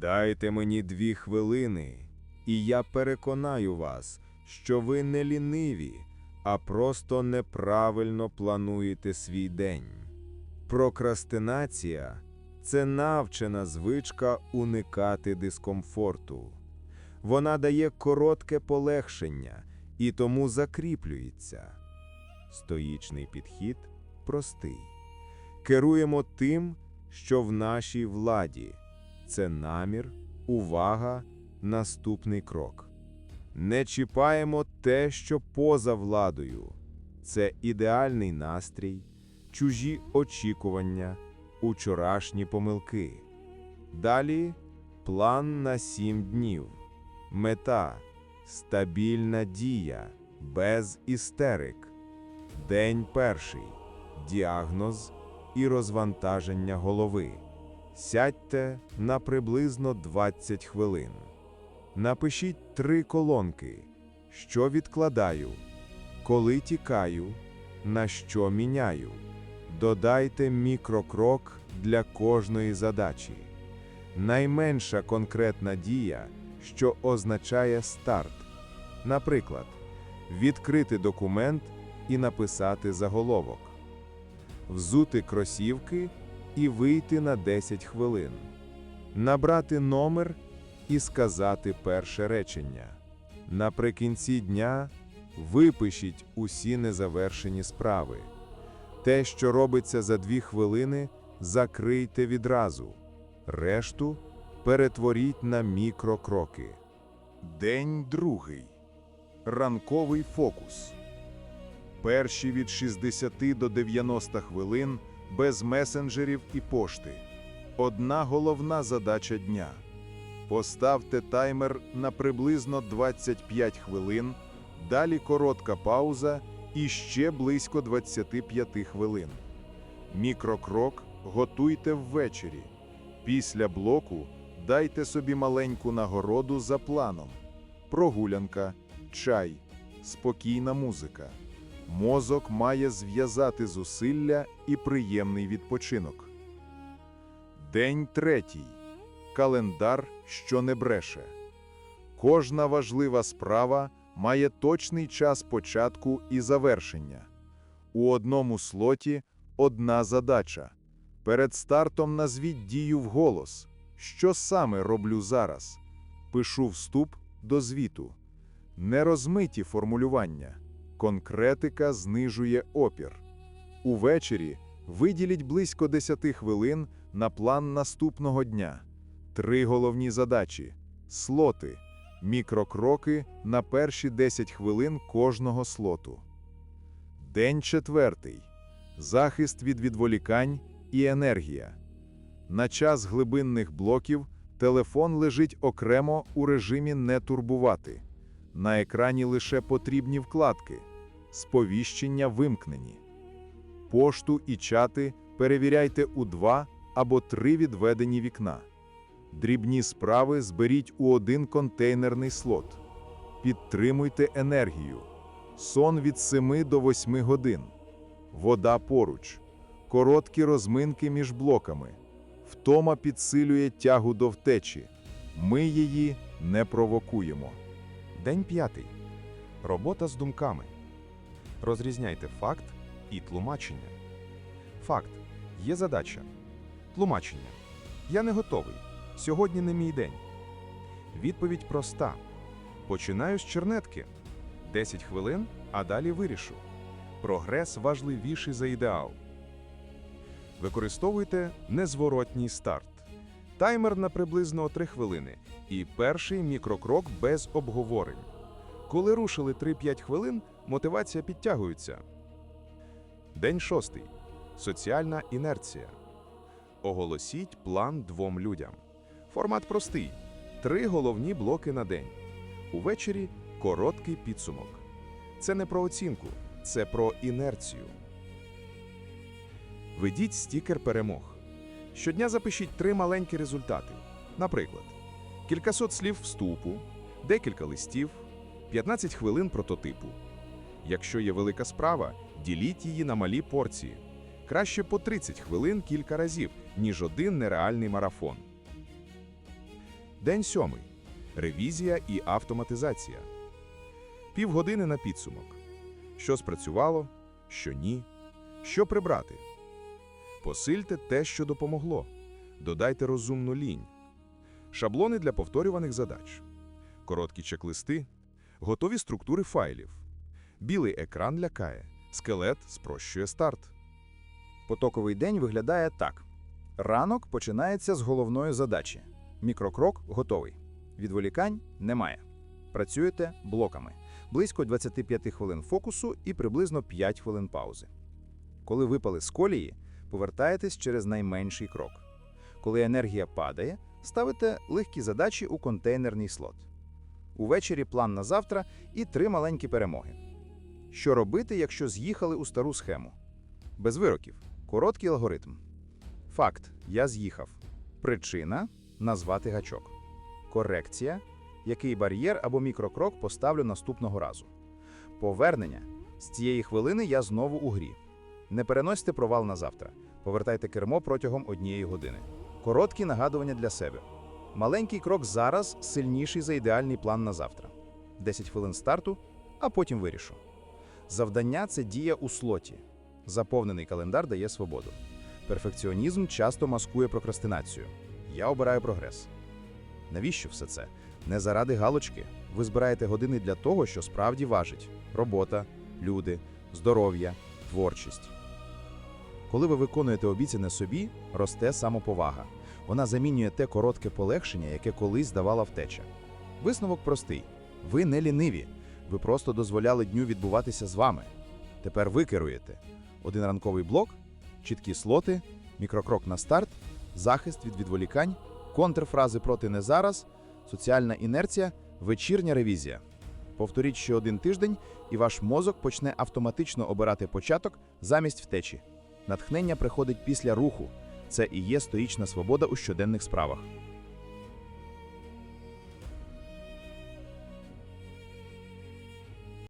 Дайте мені дві хвилини, і я переконаю вас, що ви не ліниві, а просто неправильно плануєте свій день. Прокрастинація це навчена звичка уникати дискомфорту. Вона дає коротке полегшення і тому закріплюється. Стоїчний підхід простий. Керуємо тим, що в нашій владі. Це намір, увага, наступний крок. Не чіпаємо те, що поза владою. Це ідеальний настрій, чужі очікування, учорашні помилки. Далі план на сім днів. Мета стабільна дія, без істерик. День перший. Діагноз і розвантаження голови. Сядьте на приблизно 20 хвилин. Напишіть три колонки. Що відкладаю, коли тікаю, на що міняю. Додайте мікрокрок для кожної задачі. Найменша конкретна дія, що означає старт. Наприклад, відкрити документ і написати заголовок, взути кросівки і вийти на 10 хвилин, набрати номер і сказати перше речення. Наприкінці дня випишіть усі незавершені справи. Те, що робиться за дві хвилини, закрийте відразу. Решту перетворіть на мікрокроки. День другий. Ранковий фокус. Перші від 60 до 90 хвилин без месенджерів і пошти. Одна головна задача дня. Поставте таймер на приблизно 25 хвилин, далі коротка пауза і ще близько 25 хвилин. Мікрокрок готуйте ввечері. Після блоку дайте собі маленьку нагороду за планом. Прогулянка, чай, спокійна музика. Мозок має зв'язати зусилля і приємний відпочинок. День третій. Календар, що не бреше. Кожна важлива справа має точний час початку і завершення. У одному слоті одна задача. Перед стартом назвіть дію вголос. Що саме роблю зараз? Пишу вступ до звіту. Нерозмиті формулювання. Конкретика знижує опір. Увечері виділіть близько 10 хвилин на план наступного дня. Три головні задачі: слоти, мікрокроки на перші 10 хвилин кожного слоту. День четвертий. Захист від відволікань і енергія. На час глибинних блоків телефон лежить окремо у режимі не турбувати. На екрані лише потрібні вкладки. Сповіщення вимкнені. Пошту і чати перевіряйте у два або три відведені вікна. Дрібні справи зберіть у один контейнерний слот. Підтримуйте енергію. Сон від 7 до 8 годин. Вода поруч. Короткі розминки між блоками. Втома підсилює тягу до втечі. Ми її не провокуємо. День п'ятий. Робота з думками. Розрізняйте факт і тлумачення. Факт. Є задача. Тлумачення. Я не готовий. Сьогодні не мій день. Відповідь проста. Починаю з чернетки. 10 хвилин, а далі вирішу. Прогрес важливіший за ідеал. Використовуйте незворотній старт. Таймер на приблизно 3 хвилини і перший мікрокрок без обговорень. Коли рушили 3-5 хвилин, мотивація підтягується. День шостий. Соціальна інерція. Оголосіть план двом людям. Формат простий: три головні блоки на день. Увечері короткий підсумок. Це не про оцінку, це про інерцію. Ведіть стікер перемог. Щодня запишіть три маленькі результати. Наприклад, кількасот слів вступу, декілька листів, 15 хвилин прототипу. Якщо є велика справа, діліть її на малі порції. Краще по 30 хвилин кілька разів, ніж один нереальний марафон. День сьомий. Ревізія і автоматизація. Півгодини на підсумок. Що спрацювало, що ні, що прибрати. Посильте те, що допомогло. Додайте розумну лінь. Шаблони для повторюваних задач. Короткі чек-листи. Готові структури файлів. Білий екран лякає. Скелет спрощує старт. Потоковий день виглядає так: ранок починається з головної задачі. Мікрокрок готовий. Відволікань немає. Працюєте блоками. Близько 25 хвилин фокусу і приблизно 5 хвилин паузи. Коли випали з колії, повертаєтесь через найменший крок. Коли енергія падає, ставите легкі задачі у контейнерний слот. Увечері план на завтра і три маленькі перемоги. Що робити, якщо з'їхали у стару схему? Без вироків. Короткий алгоритм. Факт: я з'їхав. Причина назвати гачок. Корекція. Який бар'єр або мікрокрок поставлю наступного разу. Повернення. З цієї хвилини я знову у грі. Не переносьте провал на завтра. Повертайте кермо протягом однієї години. Короткі нагадування для себе. Маленький крок зараз сильніший за ідеальний план на завтра. 10 хвилин старту, а потім вирішу. Завдання це дія у слоті. Заповнений календар дає свободу. Перфекціонізм часто маскує прокрастинацію. Я обираю прогрес. Навіщо все це? Не заради галочки. Ви збираєте години для того, що справді важить: робота, люди, здоров'я, творчість. Коли ви виконуєте обіцяне собі, росте самоповага. Вона замінює те коротке полегшення, яке колись давала втеча. Висновок простий: ви не ліниві. Ви просто дозволяли дню відбуватися з вами. Тепер ви керуєте. Один ранковий блок, чіткі слоти, мікрокрок на старт, захист від відволікань, контрфрази проти не зараз, соціальна інерція, вечірня ревізія. Повторіть ще один тиждень, і ваш мозок почне автоматично обирати початок замість втечі. Натхнення приходить після руху. Це і є стоїчна свобода у щоденних справах.